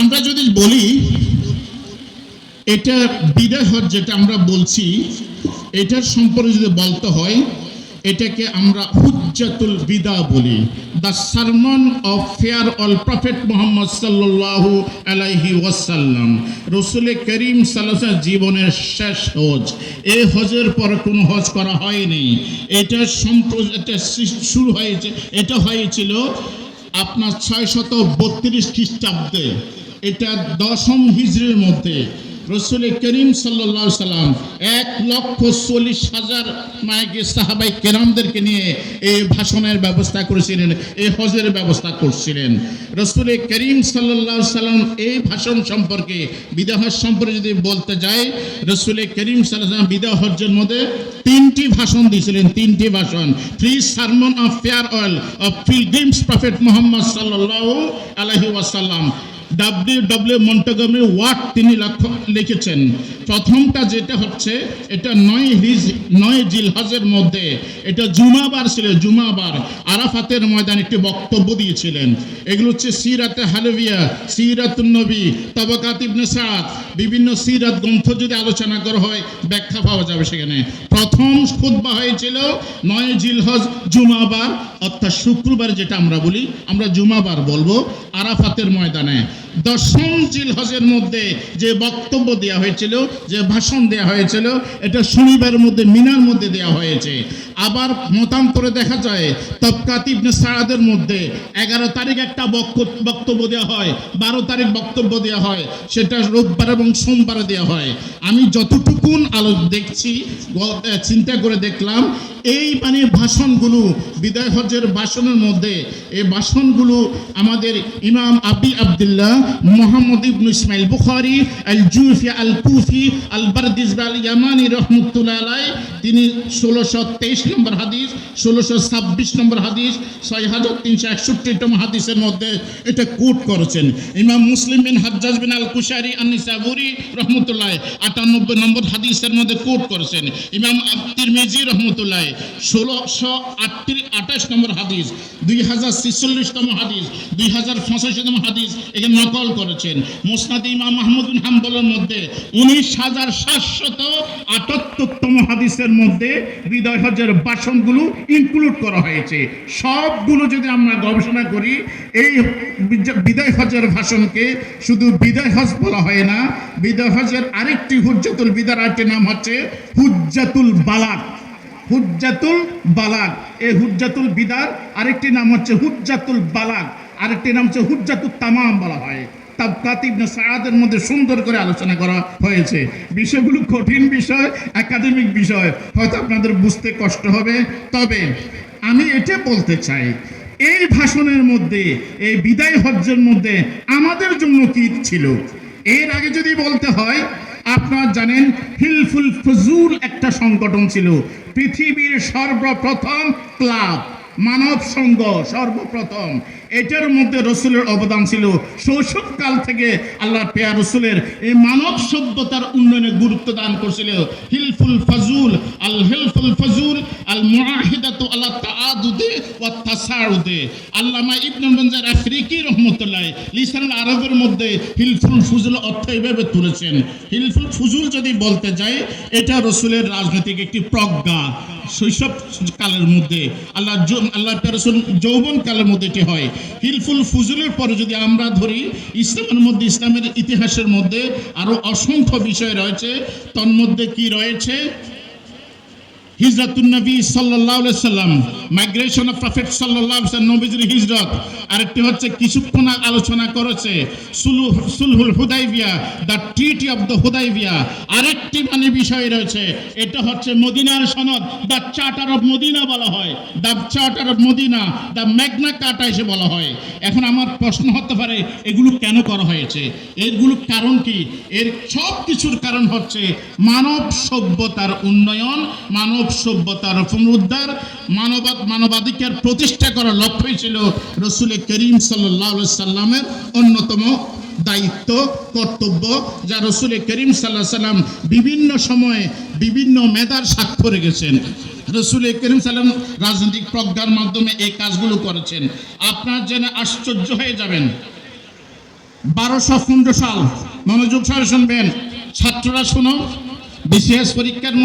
আমরা যদি বলি, এটা বিদায় হজ যেটা আমরা বলছি, এটার সম্পর্কে যদি বলতে হয়, এটাকে আমরা হুজ্জাতুল বিদা বলি। The sermon of fair all prophet Muhammad সাল্লাল্লাহু আলাইহি ওয়াসাল্লাম। রসুল করিম সাল্লাহ জীবনের শেষ হজ। এই হজের পর কোনো হজ করা হয়নি। এটা সম্প এটা শুরু হয়েছে, এটা হয়েছিল আপনার ছয় শত বত্রিশ খ্রিস্টাব্দে। এটা দশম হিজড়ির মধ্যে রসুল করিম সাল্লা সাল্লাম এক লক্ষ চল্লিশ হাজার মায়কে সাহাবাই কেরামদেরকে নিয়ে এই ভাষণের ব্যবস্থা করেছিলেন, এই হজের ব্যবস্থা করছিলেন। রসুল করিম সাল্লা সাল্লাম এই ভাষণ সম্পর্কে, বিদাহ সম্পর্কে যদি বলতে যাই, রসুল করিম সাল্লাম বিদাহ হজ্জের মধ্যে তিনটি ভাষণ দিয়েছিলেন, তিনটি ভাষণ। Three sermon of fair all of pilgrims prophet Muhammad সাল্লাহ আলহি ওয়াসাল্লাম। ডাব্লিউ ডাব্লিউ মন্টগমি ওয়াট তিনি লিখেছেন। প্রথমটা যেটা হচ্ছে, এটা নয় হিজ, নয় জিলহজের মধ্যে। এটা জুমাবার ছিল, জুমাবার। আরাফাতের ময়দানে একটি বক্তব্য দিয়েছিলেন। এগুলো হচ্ছে সিরাতে হালভিয়া সিরাতুন নবী তবকাত ইবনে সাদ বিভিন্ন সিরাত গ্রন্থ যদি আলোচনা করা হয়, ব্যাখ্যা পাওয়া যাবে সেখানে। প্রথম খুতবা হয়েছিল নয় জিলহজ জুমাবার, অর্থাৎ শুক্রবার যেটা আমরা বলি, আমরা জুমাবার বলব, আরাফাতের ময়দানে। দশম জিলহজের মধ্যে যে বক্তব্য দেওয়া হয়েছিল, যে ভাষণ দেওয়া হয়েছিল, এটা শনিবার মধ্যে, মিনার মধ্যে দেওয়া হয়েছে। আবার মতান্তরে দেখা যায় তবকাত ইবনে সারাদের মধ্যে এগারো তারিখ একটা বক্তব্য দেওয়া হয়, বারো তারিখ বক্তব্য দেওয়া হয়, সেটা রোববার এবং সোমবারে দেওয়া হয়। আমি যতটুকুন আলো, দেখছি চিন্তা করে দেখলাম, এই মানে ভাষণগুলো বিদায় হজের ভাষণের মধ্যে, এই ভাষণগুলো আমাদের ইমাম আবি আবদুল্লাহ মোহাম্মদ ইবনু ইসমাইল বুখারি আল জুফি আল কুফি আল বারদিস আল ইয়ামানি রহমতুল্লাহ আলাই তিনি ষোলোশো তেইশ নম্বর হাদিস, ষোলোশো ছাব্বিশ নম্বর হাদিস ছয় হাজার তিনশো একষট্টিতম হাদিসের মধ্যে এটা কোট করেছেন। ইমাম মুসলিম বিন হাজ্জাজ বিন আল কুশারি আনিসাবুরি রহমতুল্লাহ, আটানব্বই নম্বর হাদিসের মধ্যে কোট করেছেন। ইমাম আব্দির মেজি রহমতুল্লাহ, ষোলোশো আটত্রিশ, আঠাশ নম্বর হাদিস, দুই হাজার ছিচল্লিশতম হাদিস, দুই হাজার পঁচাশিতম হাদিস, এখানে নকল করেছেন। মুসনাদ ইমাম মাহমুদ হাম্বলের মধ্যে উনিশ হাজার সাতশত আটাত্তরতম হাদিসের মধ্যে হৃদয় হজের বাসনগুলো ইনক্লুড করা হয়েছে। সবগুলো যদি আমরা গবেষণা করি, এই বিদায় হজের ভাষণকে শুধু বিদায় হজ বলা হয় না, বিদায় হজের আরেকটি হুজ্জাতুল বিদার আরেকটি নাম হচ্ছে হুজ্জাতুল বালাক হুজ্জাতুল বালাক এই হুজ্জাতুল বিদার আরেকটি নাম হচ্ছে হুজ্জাতুল বালাগ। আরেকটি নাম হচ্ছে হুজ্জাতুল তামাম বলা হয়। তাবকাত সায়াদের মধ্যে সুন্দর করে আলোচনা করা হয়েছে। বিষয়গুলো কঠিন বিষয়, একাডেমিক বিষয়। হয়তো আপনাদের বুঝতে কষ্ট হবে। তবে আমি এটা বলতে চাই, এই ভাষণের মধ্যে, এই বিদায় হজ্জের মধ্যে আমাদের জন্য কি ছিল? এর আগে যদি বলতে হয়, আপনারা জানেন হিলফুল ফজুল একটা সংগঠন ছিল। পৃথিবীর সর্বপ্রথম ক্লাব, মানব সংঘ সর্বপ্রথম। এটার মধ্যে রসুলের অবদান ছিল। শৈশবকাল থেকে আল্লাহ পেয়া রসুলের এই মানব সভ্যতার উন্নয়নে গুরুত্ব দান করছিল। হিলফুল ফজুল, আল হিলফুল ফজুল, আল মুআহিদাতু আলা তাআদুদে ওয়া তাসাউদে। আল্লামা ইবনে মঞ্জার আফ্রিকি রহমতুল্লাহ লিসানুল আরবের মধ্যে হিলফুল ফুজুল অর্থ এইভাবে তুলেছেন। হিলফুল ফুজুল যদি বলতে যাই, এটা রসুলের রাজনৈতিক একটি প্রজ্ঞা। শৈশব কালের মধ্যে আল্লাহ আল্লাহ রসুল যৌবন কালের মধ্যে এটি হয়। হিলফুল ফুজুলের পরে যদি আমরা ধরি, ইসলামের মধ্যে, ইসলামের ইতিহাসের মধ্যে আরও অসংখ্য বিষয় রয়েছে। তন্মধ্যে কি রয়েছে? হিজরাতুল নবী সাল্লাল্লাহু আলাইহি সাল্লাম মাইগ্রেশন অফ প্রফেট সাল্লাম নবীজির হিজরত। আরেকটি হচ্ছে কিছুক্ষণ আলোচনা করেছে সুলু- সুলহুল Hudaibiya the treaty of the Hudaibiya. আরেকটি মানে বিষয় রয়েছে, এটা হচ্ছে মদিনার সনদ দ্য চার্টার অফ মদিনা বলা হয়। The charter of Medina the Magna Carta এসে বলা হয়। এখন আমার প্রশ্ন হতে পারে, এগুলো কেন করা হয়েছে? এরগুলো কারণ কি? এর সব কিছুর কারণ হচ্ছে মানব সভ্যতার উন্নয়ন, মানব সভ্যতার পুনরুদ্ধার মানব মানবাধিকার প্রতিষ্ঠা করার লক্ষ্যই ছিল রসুল করিম সাল্লাহ সাল্লামের অন্যতম দায়িত্ব, কর্তব্য, যা রসুল করিম সাল্লাহ সাল্লাম বিভিন্ন সময়ে বিভিন্ন মেধার সাক্ষ্য রেখেছেন। রসুল করিম সাল্লাম রাজনৈতিক প্রজ্ঞার মাধ্যমে এই কাজগুলো করেছেন। আপনার জেনে আশ্চর্য হয়ে যাবেন। বারোশো পনেরো সাল, মনোযোগ সহ শুনবেন। ছাত্ররা শোনো, বিসিএস পরীক্ষার